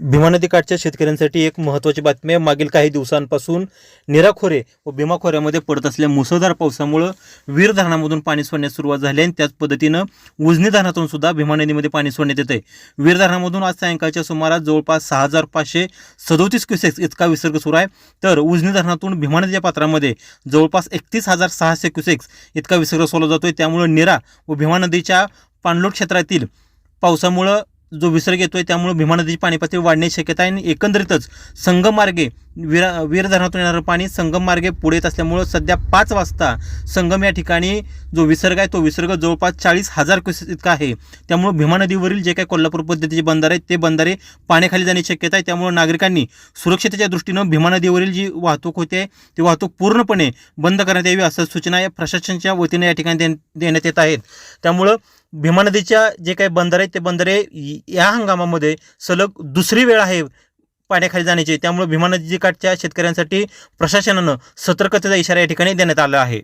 भीमा नदीकाठच्या शेतकऱ्यांसाठी एक महत्त्वाची बातमी आहे. मागील काही दिवसांपासून निराखोरे व भीमा खोऱ्यामध्ये पडत असलेल्या मुसळधार पावसामुळं वीर धरणामधून पाणी सोडण्यास सुरुवात झाली आहे आणि त्याच पद्धतीनं उजनी धरणातून सुद्धा भीमा नदीमध्ये पाणी सोडण्यात येत आहे वीर धरणामधून आज सायंकाळच्या सुमारास जवळपास सहा हजार पाचशे सदोतीस क्युसेक्स इतका विसर्ग सुरू आहे. तर उजनी धरणातून भीमा नदीच्या पात्रामध्ये जवळपास एकतीस हजार सहाशे क्युसेक्स इतका विसर्ग सोडला जातोय. त्यामुळं निरा व भीमा नदीच्या पाणलोट क्षेत्रातील पावसामुळं जो विसर्ग येतोय त्यामुळे भीमा नदीची पाणी पातळी वाढण्याची शक्यता आहे आणि एकंदरीतच संगमार्गे विरा वीर धरणातून येणारं पाणी संगम मार्गे पुढे येत असल्यामुळं सध्या पाच वाजता संगम या ठिकाणी जो विसर्ग आहे तो विसर्ग जवळपास चाळीस हजार क्युसेस इतका आहे. त्यामुळं भीमा नदीवरील जे काही कोल्हापूर पद्धतीचे बंधारे आहेत ते बंधारे पाण्याखाली जाण्याची शक्यता आहे. त्यामुळे नागरिकांनी सुरक्षितेच्या दृष्टीनं भीमा नदीवरील जी वाहतूक होते ती वाहतूक पूर्णपणे बंद करण्यात यावी असं सूचना या प्रशासनाच्या वतीने या ठिकाणी दे देण्यात येत आहेत. त्यामुळं भीमा नदीच्या जे काही बंधारे आहेत ते बंधारे या हंगामामध्ये सलग दुसरी वेळ आहे पाण्याखाली जाण्याची त्यामुळे भीमा नदीच्या काठच्या शेतकऱ्यांसाठी प्रशासनानं सतर्कतेचा इशारा या ठिकाणी देण्यात आला आहे.